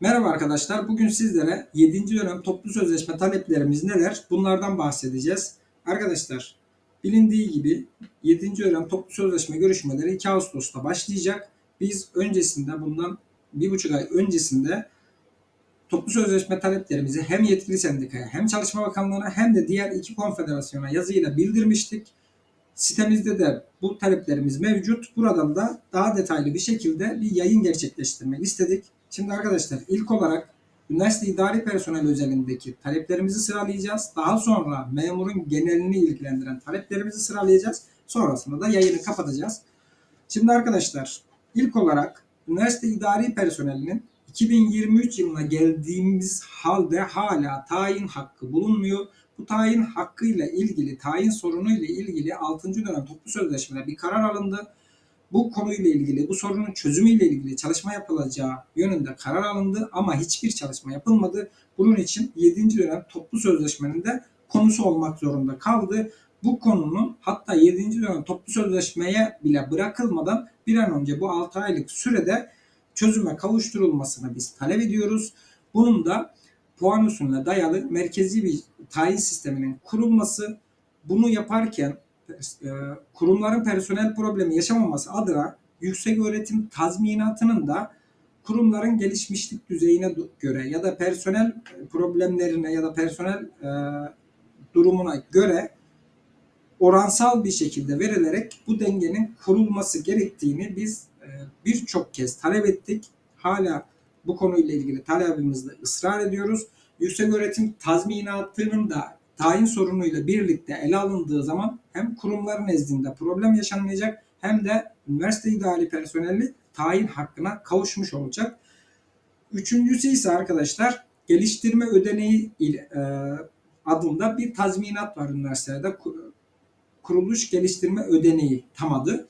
Merhaba arkadaşlar. Bugün sizlere 7. dönem toplu sözleşme taleplerimiz neler? Bunlardan bahsedeceğiz. Arkadaşlar bilindiği gibi 7. dönem toplu sözleşme görüşmeleri 2 Ağustos'ta başlayacak. Biz öncesinde bundan bir buçuk ay öncesinde toplu sözleşme taleplerimizi hem yetkili sendikaya hem Çalışma Bakanlığı'na hem de diğer iki konfederasyona yazıyla bildirmiştik. Sitemizde de bu taleplerimiz mevcut. Buradan da daha detaylı bir şekilde bir yayın gerçekleştirmek istedik. Şimdi arkadaşlar ilk olarak üniversite idari personel özelindeki taleplerimizi sıralayacağız. Daha sonra memurun genelini ilgilendiren taleplerimizi sıralayacağız. Sonrasında da yayını kapatacağız. Şimdi arkadaşlar ilk olarak üniversite idari personelinin 2023 yılına geldiğimiz halde hala tayin hakkı bulunmuyor. Bu tayin hakkıyla ilgili, tayin sorunuyla ilgili 6. dönem toplu sözleşmede bir karar alındı. Bu konuyla ilgili, bu sorunun çözümüyle ilgili çalışma yapılacağı yönünde karar alındı ama hiçbir çalışma yapılmadı. Bunun için 7. dönem toplu sözleşmenin de konusu olmak zorunda kaldı. Bu konunun hatta 7. dönem toplu sözleşmeye bile bırakılmadan bir an önce bu 6 aylık sürede çözüme kavuşturulmasını biz talep ediyoruz. Bunun da puan usulüne dayalı merkezi bir tayin sisteminin kurulması, bunu yaparken kurumların personel problemi yaşamaması adına yüksek öğretim tazminatının da kurumların gelişmişlik düzeyine göre ya da personel problemlerine ya da personel e, durumuna göre oransal bir şekilde verilerek bu dengenin kurulması gerektiğini biz e, birçok kez talep ettik. Hala bu konuyla ilgili talebimizde ısrar ediyoruz. Yüksek öğretim tazminatının da tayin sorunuyla birlikte ele alındığı zaman hem kurumların nezdinde problem yaşanmayacak hem de üniversite idari personeli tayin hakkına kavuşmuş olacak. Üçüncüsü ise arkadaşlar geliştirme ödeneği e, adında bir tazminat var üniversitelerde. Kuruluş geliştirme ödeneği tam adı.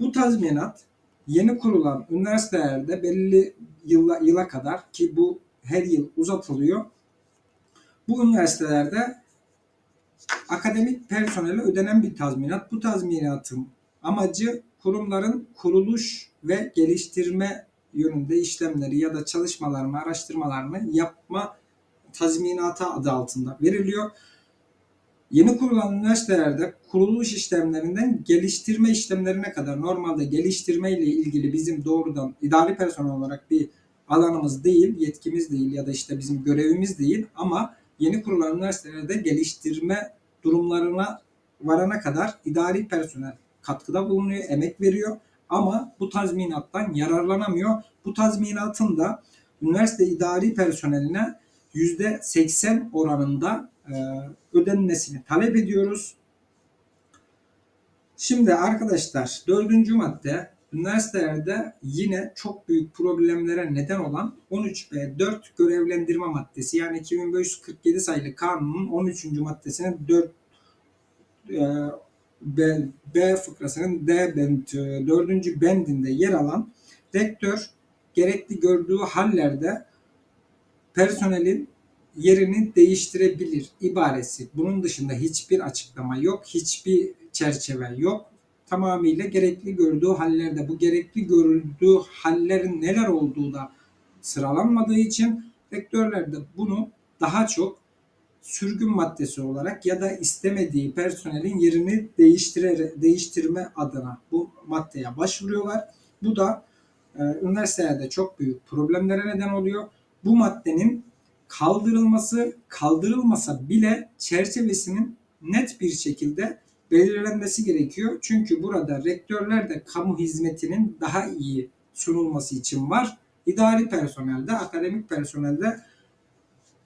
Bu tazminat yeni kurulan üniversitelerde belli yıla, yıla kadar ki bu her yıl uzatılıyor. Bu üniversitelerde akademik personele ödenen bir tazminat. Bu tazminatın amacı kurumların kuruluş ve geliştirme yönünde işlemleri ya da çalışmalarını, araştırmalarını yapma tazminatı adı altında veriliyor. Yeni kurulan üniversitelerde kuruluş işlemlerinden geliştirme işlemlerine kadar normalde geliştirme ile ilgili bizim doğrudan idari personel olarak bir alanımız değil, yetkimiz değil ya da işte bizim görevimiz değil ama yeni kurulan üniversitelerde geliştirme durumlarına varana kadar idari personel katkıda bulunuyor, emek veriyor ama bu tazminattan yararlanamıyor. Bu tazminatın da üniversite idari personeline %80 oranında e, ödenmesini talep ediyoruz. Şimdi arkadaşlar dördüncü madde üniversitelerde yine çok büyük problemlere neden olan 13B4 görevlendirme maddesi yani 2547 sayılı kanunun 13. maddesinin 4 e, B, B fıkrasının D bend, 4. bendinde yer alan rektör gerekli gördüğü hallerde personelin yerini değiştirebilir ibaresi. Bunun dışında hiçbir açıklama yok, hiçbir çerçeve yok tamamıyla gerekli gördüğü hallerde bu gerekli görüldüğü hallerin neler olduğu da sıralanmadığı için rektörler de bunu daha çok sürgün maddesi olarak ya da istemediği personelin yerini değiştirme adına bu maddeye başvuruyorlar. Bu da e, üniversitelerde çok büyük problemlere neden oluyor. Bu maddenin kaldırılması, kaldırılmasa bile çerçevesinin net bir şekilde belirlenmesi gerekiyor. Çünkü burada rektörler de kamu hizmetinin daha iyi sunulması için var. İdari personelde, akademik personelde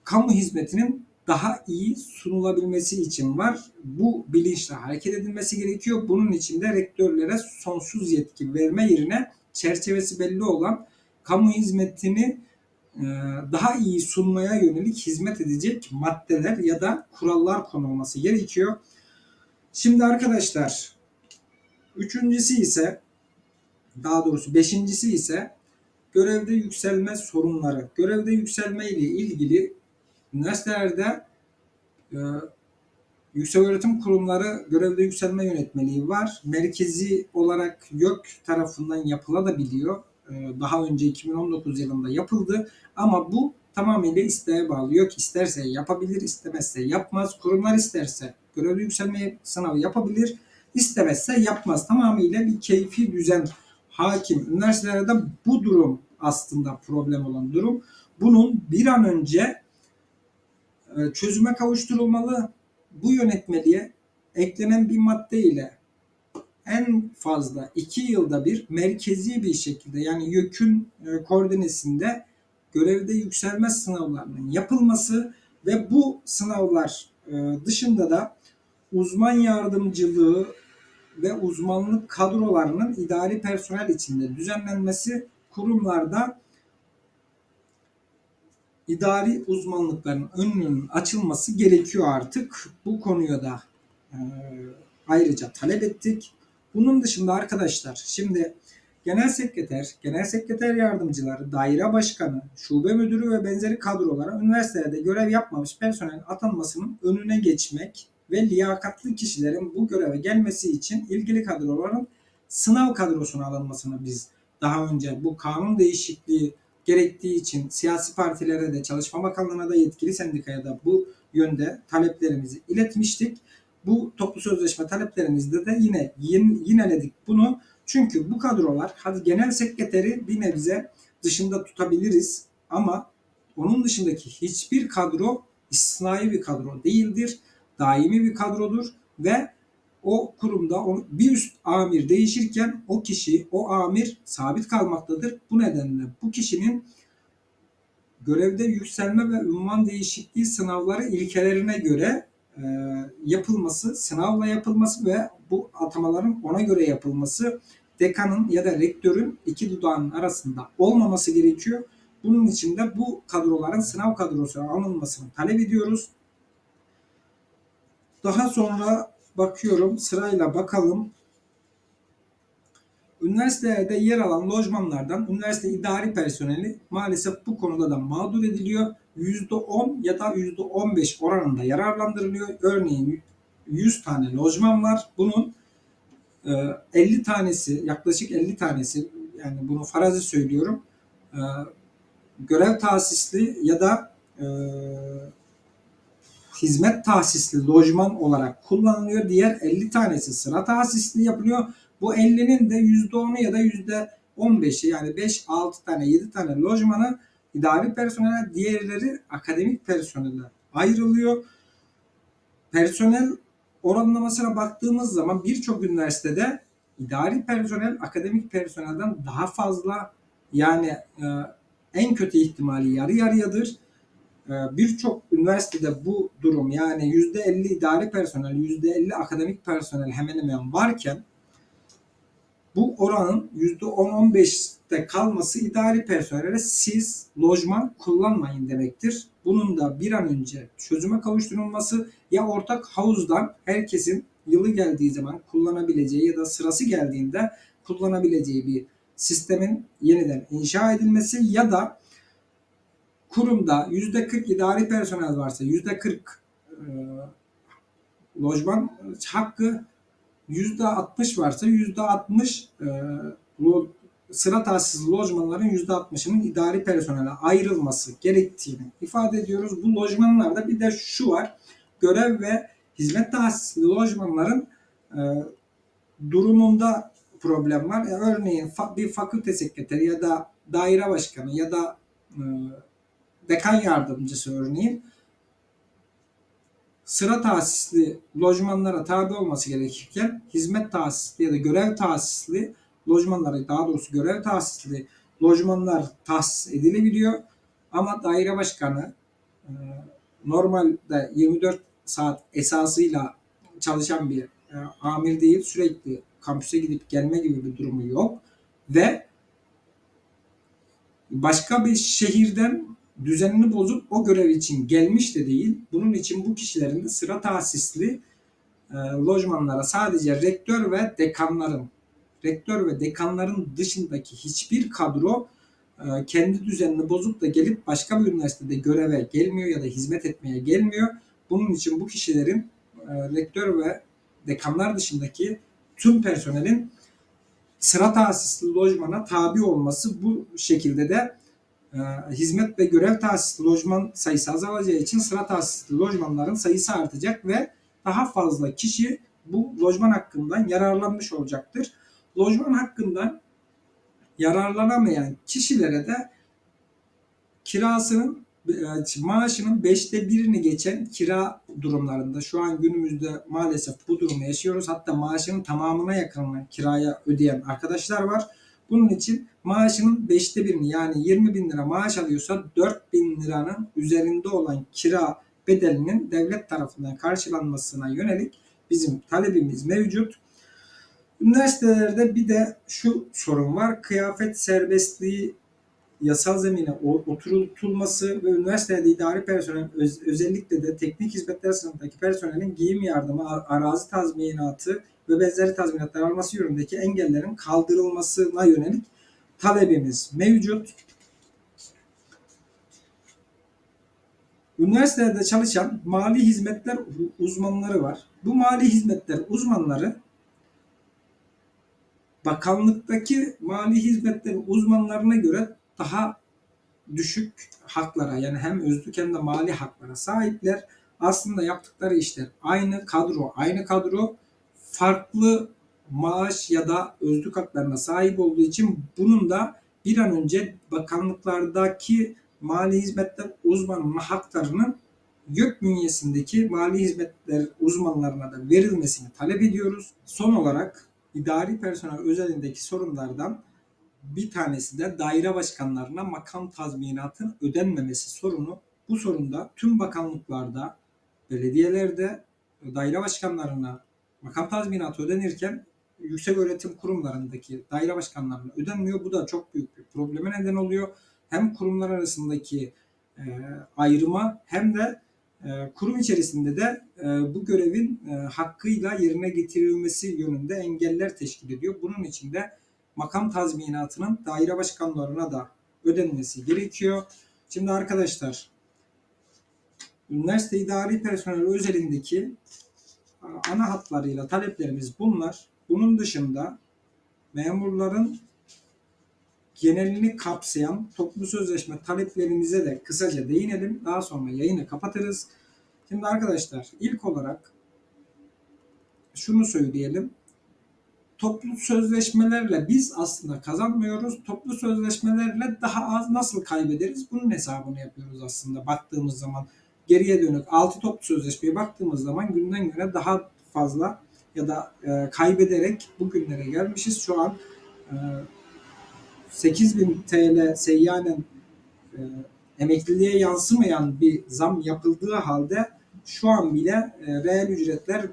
kamu hizmetinin daha iyi sunulabilmesi için var. Bu bilinçle hareket edilmesi gerekiyor. Bunun için de rektörlere sonsuz yetki verme yerine çerçevesi belli olan kamu hizmetini e, daha iyi sunmaya yönelik hizmet edecek maddeler ya da kurallar konulması gerekiyor. Şimdi arkadaşlar üçüncüsü ise daha doğrusu beşincisi ise görevde yükselme sorunları. Görevde yükselme ile ilgili üniversitelerde e, yüksek öğretim kurumları görevde yükselme yönetmeliği var. Merkezi olarak YÖK tarafından yapılabiliyor. e, daha önce 2019 yılında yapıldı. Ama bu tamamıyla isteğe bağlı. Yok isterse yapabilir, istemezse yapmaz. Kurumlar isterse görevli yükselme sınavı yapabilir, istemezse yapmaz. Tamamıyla bir keyfi düzen hakim. Üniversitelerde bu durum aslında problem olan durum. Bunun bir an önce e, çözüme kavuşturulmalı. Bu yönetmeliğe eklenen bir madde ile en fazla iki yılda bir merkezi bir şekilde yani YÖK'ün e, koordinesinde görevde yükselme sınavlarının yapılması ve bu sınavlar e, dışında da uzman yardımcılığı ve uzmanlık kadrolarının idari personel içinde düzenlenmesi kurumlarda idari uzmanlıkların önünün açılması gerekiyor artık. Bu konuya da e, ayrıca talep ettik. Bunun dışında arkadaşlar şimdi genel sekreter, genel sekreter yardımcıları, daire başkanı, şube müdürü ve benzeri kadrolara üniversitelerde görev yapmamış personel atanmasının önüne geçmek ve liyakatlı kişilerin bu göreve gelmesi için ilgili kadroların sınav kadrosuna alınmasını biz daha önce bu kanun değişikliği gerektiği için siyasi partilere de Çalışma Bakanlığı'na da yetkili sendikaya da bu yönde taleplerimizi iletmiştik. Bu toplu sözleşme taleplerimizde de yine yineledik bunu. Çünkü bu kadrolar hadi genel sekreteri bir nebze dışında tutabiliriz ama onun dışındaki hiçbir kadro istisnai bir kadro değildir. Daimi bir kadrodur ve o kurumda bir üst amir değişirken o kişi, o amir sabit kalmaktadır. Bu nedenle bu kişinin görevde yükselme ve ünvan değişikliği sınavları ilkelerine göre e, yapılması, sınavla yapılması ve bu atamaların ona göre yapılması dekanın ya da rektörün iki dudağının arasında olmaması gerekiyor. Bunun için de bu kadroların sınav kadrosuna alınmasını talep ediyoruz. Daha sonra bakıyorum sırayla bakalım. Üniversitelerde yer alan lojmanlardan üniversite idari personeli maalesef bu konuda da mağdur ediliyor. %10 ya da %15 oranında yararlandırılıyor. Örneğin 100 tane lojman var. Bunun 50 e, tanesi, yaklaşık 50 tanesi yani bunu farazi söylüyorum. E, görev tahsisli ya da e, hizmet tahsisli lojman olarak kullanılıyor. Diğer 50 tanesi sıra tahsisli yapılıyor. Bu 50'nin de %10'u ya da %15'i yani 5-6 tane 7 tane lojmanı idari personele diğerleri akademik personele ayrılıyor. Personel oranlamasına baktığımız zaman birçok üniversitede idari personel akademik personelden daha fazla yani e, en kötü ihtimali yarı yarıyadır. E, birçok üniversitede bu durum yani %50 idari personel, %50 akademik personel hemen hemen varken bu oranın %10-15'te kalması idari personele siz lojman kullanmayın demektir. Bunun da bir an önce çözüme kavuşturulması ya ortak havuzdan herkesin yılı geldiği zaman kullanabileceği ya da sırası geldiğinde kullanabileceği bir sistemin yeniden inşa edilmesi ya da kurumda %40 idari personel varsa %40 e, lojman hakkı %60 varsa %60 e, sıra tahsis lojmanların %60'ının idari personele ayrılması gerektiğini ifade ediyoruz. Bu lojmanlarda bir de şu var. Görev ve hizmet tahsisli lojmanların e, durumunda problem var. E, örneğin fa, bir fakülte sekreteri ya da daire başkanı ya da e, dekan yardımcısı örneğin sıra tahsisli lojmanlara tabi olması gerekirken hizmet tahsisli ya da görev tahsisli lojmanlara daha doğrusu görev tahsisli lojmanlar tahsis edilebiliyor. Ama daire başkanı e, normalde 24 saat esasıyla çalışan bir e, amir değil. Sürekli kampüse gidip gelme gibi bir durumu yok. Ve başka bir şehirden düzenini bozup o görev için gelmiş de değil. Bunun için bu kişilerin de sıra tahsisli e, lojmanlara sadece rektör ve dekanların rektör ve dekanların dışındaki hiçbir kadro e, kendi düzenini bozup da gelip başka bir üniversitede göreve gelmiyor ya da hizmet etmeye gelmiyor. Bunun için bu kişilerin e, rektör ve dekanlar dışındaki tüm personelin sıra tahsisli lojmana tabi olması bu şekilde de hizmet ve görev tahsisli lojman sayısı azalacağı için sıra tahsisli lojmanların sayısı artacak ve daha fazla kişi bu lojman hakkından yararlanmış olacaktır. Lojman hakkından yararlanamayan kişilere de kirasının e, maaşının beşte birini geçen kira durumlarında şu an günümüzde maalesef bu durumu yaşıyoruz. Hatta maaşının tamamına yakınını kiraya ödeyen arkadaşlar var. Bunun için maaşının beşte birini yani 20 bin lira maaş alıyorsa 4 bin liranın üzerinde olan kira bedelinin devlet tarafından karşılanmasına yönelik bizim talebimiz mevcut. Üniversitelerde bir de şu sorun var. Kıyafet serbestliği yasal zemine oturtulması ve üniversitede idari personel öz, özellikle de teknik hizmetler sınıfındaki personelin giyim yardımı, arazi tazminatı ve benzeri tazminatlar alması yönündeki engellerin kaldırılmasına yönelik talebimiz mevcut. Üniversitelerde çalışan mali hizmetler uzmanları var. Bu mali hizmetler uzmanları bakanlıktaki mali hizmetler uzmanlarına göre daha düşük haklara yani hem özlük hem de mali haklara sahipler. Aslında yaptıkları işler aynı kadro, aynı kadro farklı maaş ya da özlük haklarına sahip olduğu için bunun da bir an önce bakanlıklardaki mali hizmetler uzmanının haklarının YÖK bünyesindeki mali hizmetler uzmanlarına da verilmesini talep ediyoruz. Son olarak idari personel özelindeki sorunlardan bir tanesi de daire başkanlarına makam tazminatın ödenmemesi sorunu. Bu sorunda tüm bakanlıklarda, belediyelerde daire başkanlarına makam tazminatı ödenirken yüksek öğretim kurumlarındaki daire başkanlarına ödenmiyor. Bu da çok büyük bir probleme neden oluyor. Hem kurumlar arasındaki e, ayrıma hem de e, kurum içerisinde de e, bu görevin e, hakkıyla yerine getirilmesi yönünde engeller teşkil ediyor. Bunun için de makam tazminatının daire başkanlarına da ödenmesi gerekiyor. Şimdi arkadaşlar üniversite idari personel özelindeki ana hatlarıyla taleplerimiz bunlar. Bunun dışında memurların genelini kapsayan toplu sözleşme taleplerimize de kısaca değinelim. Daha sonra yayını kapatırız. Şimdi arkadaşlar ilk olarak şunu söyleyelim toplu sözleşmelerle biz aslında kazanmıyoruz. Toplu sözleşmelerle daha az nasıl kaybederiz? Bunun hesabını yapıyoruz aslında baktığımız zaman. Geriye dönük 6 toplu sözleşmeye baktığımız zaman günden güne daha fazla ya da e, kaybederek bugünlere gelmişiz. Şu an e, 8000 TL seyyanen e, emekliliğe yansımayan bir zam yapıldığı halde şu an bile e, reel ücretler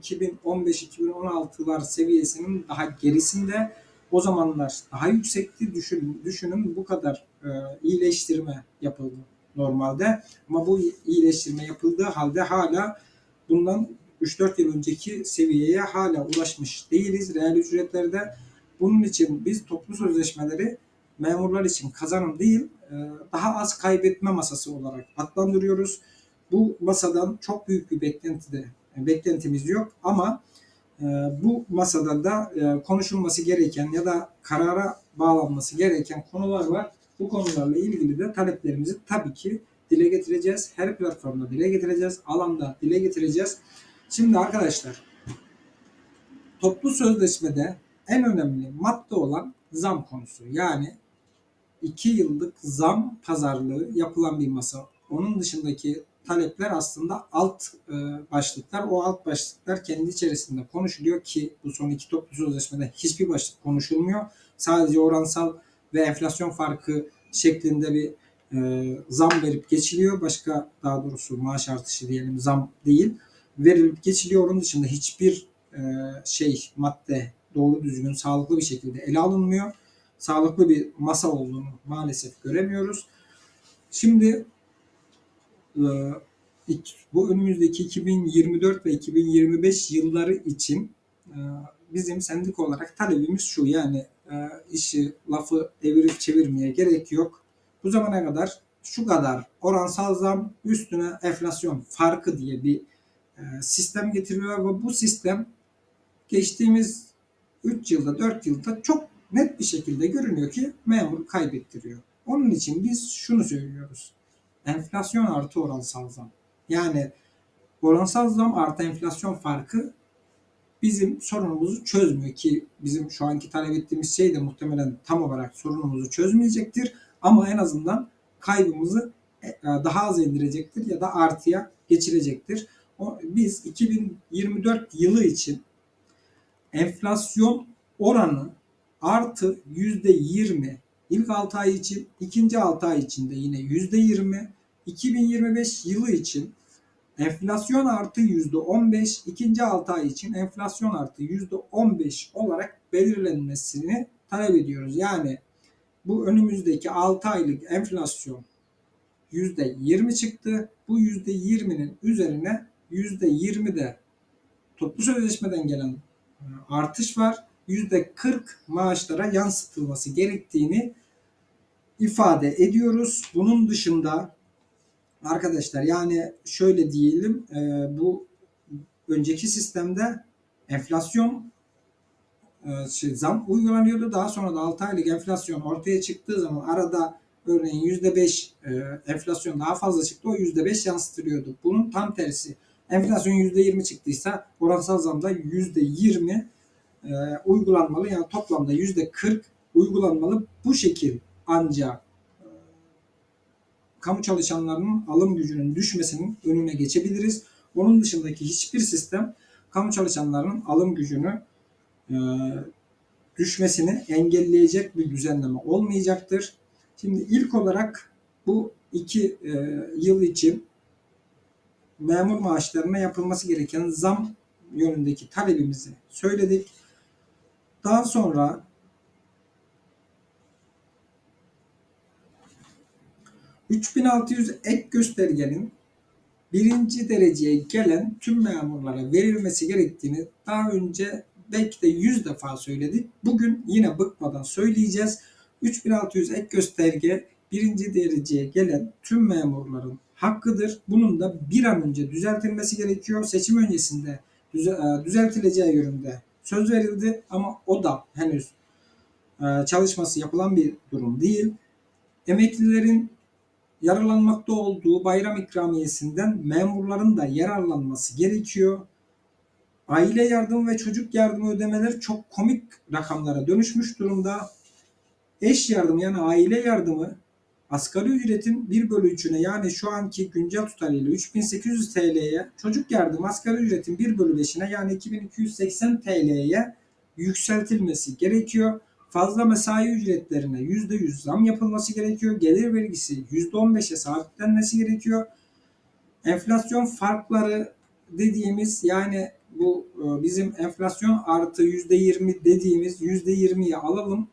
2015-2016'lar seviyesinin daha gerisinde. O zamanlar daha yüksekti. Düşün, düşünün bu kadar e, iyileştirme yapıldı normalde. Ama bu iyileştirme yapıldığı halde hala bundan 3-4 yıl önceki seviyeye hala ulaşmış değiliz reel ücretlerde. Bunun için biz toplu sözleşmeleri memurlar için kazanım değil, e, daha az kaybetme masası olarak adlandırıyoruz. Bu masadan çok büyük bir beklenti de beklentimiz yok ama e, bu masada da e, konuşulması gereken ya da karara bağlanması gereken konular var. Bu konularla ilgili de taleplerimizi tabii ki dile getireceğiz. Her platformda dile getireceğiz. Alanda dile getireceğiz. Şimdi arkadaşlar toplu sözleşmede en önemli madde olan zam konusu. Yani iki yıllık zam pazarlığı yapılan bir masa. Onun dışındaki talepler aslında alt e, başlıklar. O alt başlıklar kendi içerisinde konuşuluyor ki bu son iki toplu sözleşmede hiçbir başlık konuşulmuyor. Sadece oransal ve enflasyon farkı şeklinde bir e, zam verip geçiliyor. Başka daha doğrusu maaş artışı diyelim zam değil. Verilip geçiliyor. Onun dışında hiçbir e, şey madde doğru düzgün sağlıklı bir şekilde ele alınmıyor. Sağlıklı bir masa olduğunu maalesef göremiyoruz. Şimdi ee, bu önümüzdeki 2024 ve 2025 yılları için e, bizim sendik olarak talebimiz şu yani e, işi lafı evirip çevirmeye gerek yok. Bu zamana kadar şu kadar oransal zam üstüne enflasyon farkı diye bir e, sistem getiriyor ve bu sistem geçtiğimiz 3 yılda 4 yılda çok net bir şekilde görünüyor ki memur kaybettiriyor. Onun için biz şunu söylüyoruz. Enflasyon artı oransal zam. Yani oransal zam artı enflasyon farkı bizim sorunumuzu çözmüyor ki bizim şu anki talep ettiğimiz şey de muhtemelen tam olarak sorunumuzu çözmeyecektir. Ama en azından kaybımızı e, daha az indirecektir ya da artıya geçirecektir. Biz 2024 yılı için enflasyon oranı artı yüzde yirmi ilk 6 ay için, ikinci 6 ay içinde yine yüzde yirmi 2025 yılı için enflasyon artı yüzde on beş ikinci 6 ay için enflasyon artı yüzde on beş olarak belirlenmesini talep ediyoruz. Yani bu önümüzdeki 6 aylık enflasyon yüzde yirmi çıktı. Bu yüzde yirminin üzerine yüzde yirmi de toplu sözleşmeden gelen e, artış var. Yüzde 40 maaşlara yansıtılması gerektiğini ifade ediyoruz. Bunun dışında arkadaşlar yani şöyle diyelim e, bu önceki sistemde enflasyon e, şey, zam uygulanıyordu. Daha sonra da 6 aylık enflasyon ortaya çıktığı zaman arada örneğin %5 e, enflasyon daha fazla çıktı. O %5 yansıtılıyordu. Bunun tam tersi. Enflasyon %20 çıktıysa oransal zamda %20 e, uygulanmalı. Yani toplamda %40 uygulanmalı. Bu şekil ancak kamu çalışanlarının alım gücünün düşmesinin önüne geçebiliriz. Onun dışındaki hiçbir sistem kamu çalışanlarının alım gücünü e, düşmesini engelleyecek bir düzenleme olmayacaktır. Şimdi ilk olarak bu iki e, yıl için memur maaşlarına yapılması gereken zam yönündeki talebimizi söyledik. Daha sonra ...3600 ek göstergenin birinci dereceye gelen tüm memurlara verilmesi gerektiğini daha önce belki de 100 defa söyledik. Bugün yine bıkmadan söyleyeceğiz. 3600 ek gösterge birinci dereceye gelen tüm memurların hakkıdır. Bunun da bir an önce düzeltilmesi gerekiyor. Seçim öncesinde e, düzeltileceği yönünde söz verildi ama o da henüz e, çalışması yapılan bir durum değil. Emeklilerin yararlanmakta olduğu bayram ikramiyesinden memurların da yararlanması gerekiyor. Aile yardım ve çocuk yardımı ödemeleri çok komik rakamlara dönüşmüş durumda. Eş yardımı yani aile yardımı asgari ücretin 1 bölü 3'üne yani şu anki güncel tutarıyla 3800 TL'ye çocuk yardım asgari ücretin 1 bölü 5'ine yani 2280 TL'ye yükseltilmesi gerekiyor. Fazla mesai ücretlerine %100 zam yapılması gerekiyor. Gelir vergisi %15'e sabitlenmesi gerekiyor. Enflasyon farkları dediğimiz yani bu e, bizim enflasyon artı %20 dediğimiz %20'yi alalım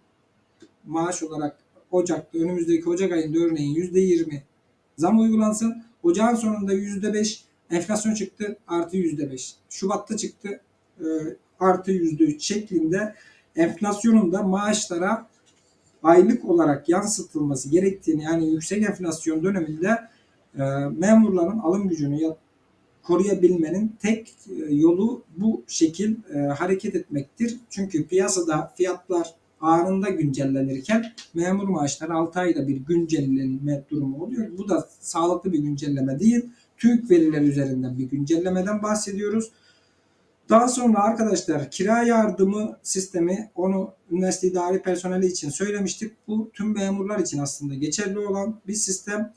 maaş olarak Ocak'ta önümüzdeki Ocak ayında örneğin %20 zam uygulansın. Ocağın sonunda %5 enflasyon çıktı artı %5. Şubat'ta çıktı e, artı %3 şeklinde enflasyonun da maaşlara aylık olarak yansıtılması gerektiğini yani yüksek enflasyon döneminde e, memurların alım gücünü koruyabilmenin tek e, yolu bu şekil e, hareket etmektir. Çünkü piyasada fiyatlar anında güncellenirken memur maaşları 6 ayda bir güncellenme durumu oluyor. Bu da sağlıklı bir güncelleme değil. TÜİK verileri üzerinden bir güncellemeden bahsediyoruz. Daha sonra arkadaşlar kira yardımı sistemi onu üniversite idari personeli için söylemiştik. Bu tüm memurlar için aslında geçerli olan bir sistem.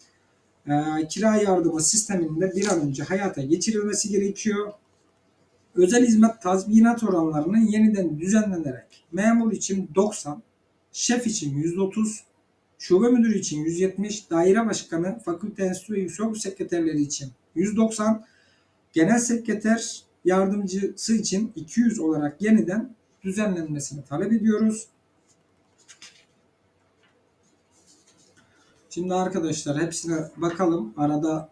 E, kira yardımı sisteminde bir an önce hayata geçirilmesi gerekiyor özel hizmet tazminat oranlarının yeniden düzenlenerek memur için 90, şef için 130, şube müdürü için 170, daire başkanı, fakülte enstitü ve yüksek sekreterleri için 190, genel sekreter yardımcısı için 200 olarak yeniden düzenlenmesini talep ediyoruz. Şimdi arkadaşlar hepsine bakalım. Arada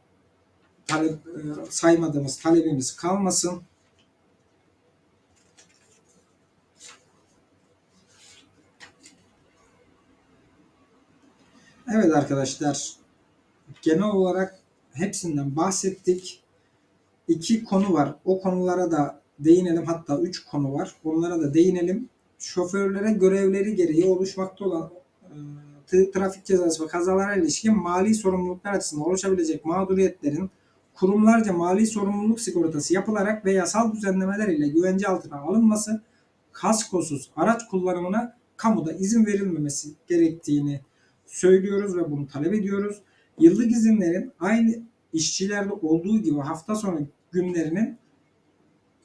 talep, e, saymadığımız talebimiz kalmasın. Evet arkadaşlar genel olarak hepsinden bahsettik. İki konu var. O konulara da değinelim. Hatta üç konu var. Onlara da değinelim. şoförlere görevleri gereği oluşmakta olan e, trafik cezası ve kazalara ilişkin mali sorumluluklar açısından oluşabilecek mağduriyetlerin kurumlarca mali sorumluluk sigortası yapılarak ve yasal düzenlemeler ile güvence altına alınması, kaskosuz araç kullanımına kamuda izin verilmemesi gerektiğini söylüyoruz ve bunu talep ediyoruz. Yıllık izinlerin aynı işçilerde olduğu gibi hafta sonu günlerinin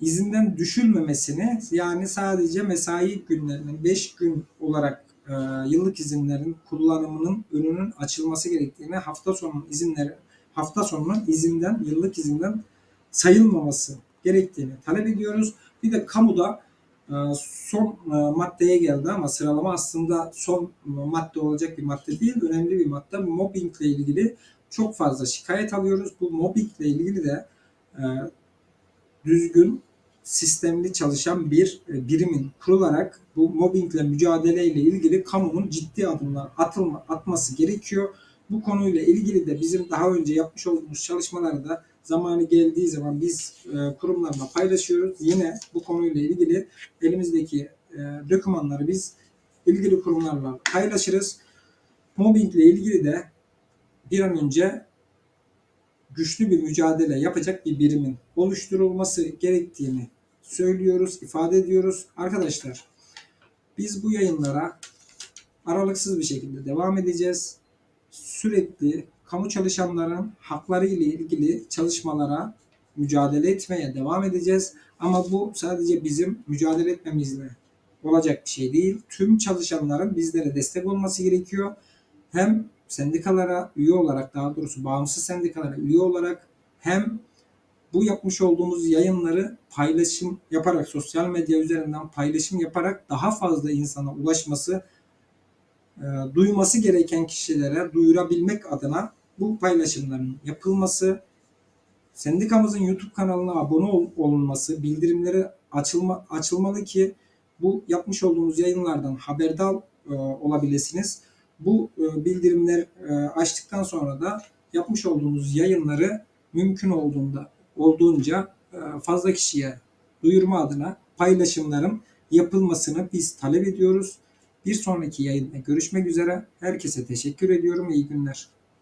izinden düşülmemesini yani sadece mesai günlerinin 5 gün olarak e, yıllık izinlerin kullanımının önünün açılması gerektiğini hafta sonu izinleri hafta sonunun izinden yıllık izinden sayılmaması gerektiğini talep ediyoruz. Bir de kamuda e, son e, maddeye geldi ama sıralama aslında son madde olacak bir madde değil. Önemli bir madde. Mobbingle ilgili çok fazla şikayet alıyoruz. Bu mobbingle ilgili de e, düzgün sistemli çalışan bir e, birimin kurularak bu mobbingle mücadele ile ilgili kamunun ciddi adımlar atılma, atması gerekiyor. Bu konuyla ilgili de bizim daha önce yapmış olduğumuz çalışmaları da zamanı geldiği zaman biz e, kurumlarla paylaşıyoruz. Yine bu konuyla ilgili elimizdeki e, dokümanları biz ilgili kurumlarla paylaşırız. Mobbingle ilgili de bir an önce güçlü bir mücadele yapacak bir birimin oluşturulması gerektiğini söylüyoruz, ifade ediyoruz. Arkadaşlar biz bu yayınlara aralıksız bir şekilde devam edeceğiz. Sürekli kamu çalışanların hakları ile ilgili çalışmalara mücadele etmeye devam edeceğiz. Ama bu sadece bizim mücadele etmemizle olacak bir şey değil. Tüm çalışanların bizlere destek olması gerekiyor. Hem sendikalara üye olarak daha doğrusu bağımsız sendikalara üye olarak hem bu yapmış olduğumuz yayınları paylaşım yaparak sosyal medya üzerinden paylaşım yaparak daha fazla insana ulaşması e, duyması gereken kişilere duyurabilmek adına bu paylaşımların yapılması sendikamızın YouTube kanalına abone ol- olunması, bildirimleri açılma, açılmalı ki bu yapmış olduğumuz yayınlardan haberdar e, olabilirsiniz. Bu e, bildirimler e, açtıktan sonra da yapmış olduğumuz yayınları mümkün olduğunda olduğunca e, fazla kişiye duyurma adına paylaşımların yapılmasını biz talep ediyoruz. Bir sonraki yayında görüşmek üzere. Herkese teşekkür ediyorum. İyi günler.